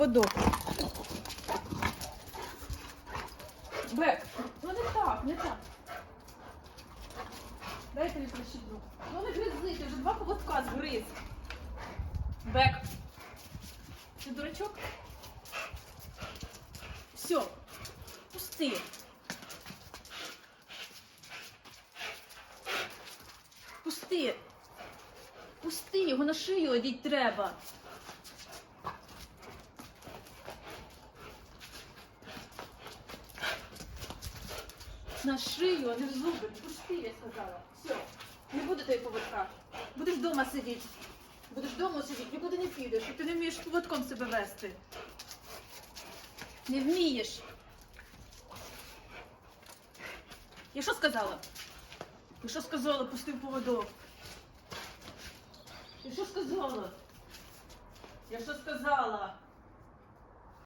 поводок. Бек, ну не так, не так. Дайте мені прищеплю. Ну не гризи, ти вже два поводка згриз. Бек. Ти дурачок? Все. Пусти. Пусти. Пусти, його на шию одіть треба. На шию, а не в зуби. Пусти, я сказала. Все. Не буде тебе поводка. Будеш вдома сидіти. Будеш вдома сидіти, нікуди не підеш. І ти не вмієш поводком себе вести. Не вмієш. Я що сказала? Я що сказала, пустив поводок? Я що сказала? Я що сказала?